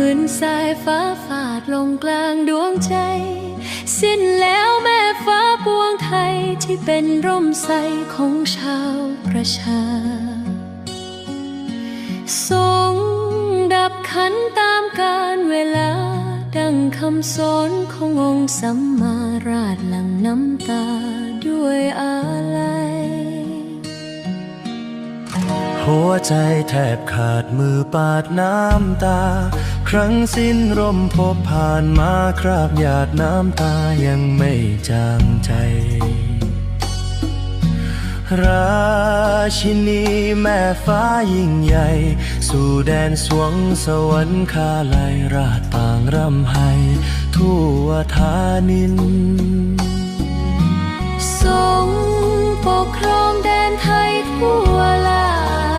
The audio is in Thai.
มือนสายฟ้าฝาดลงกลางดวงใจ สิ้นแล้วแม่ฟ้าปวงไทยที่เป็นร่มใสของชาวประชา ทรงดับขันตามกาลเวลา ดังคำสอนขององค์สัมมาราชหลังน้ำตาด้วยอา หัวใจแทบขาดมือปาดน้ำตา ครั้งสิ้นร่มพบผ่านมาคราบหยาดน้ำตายังไม่จางใจ ราชินีแม่ฟ้ายิ่งใหญ่ สู่แดนสวงสวรรค์คาไลยราชต่างรำไห้ทั่วทานิน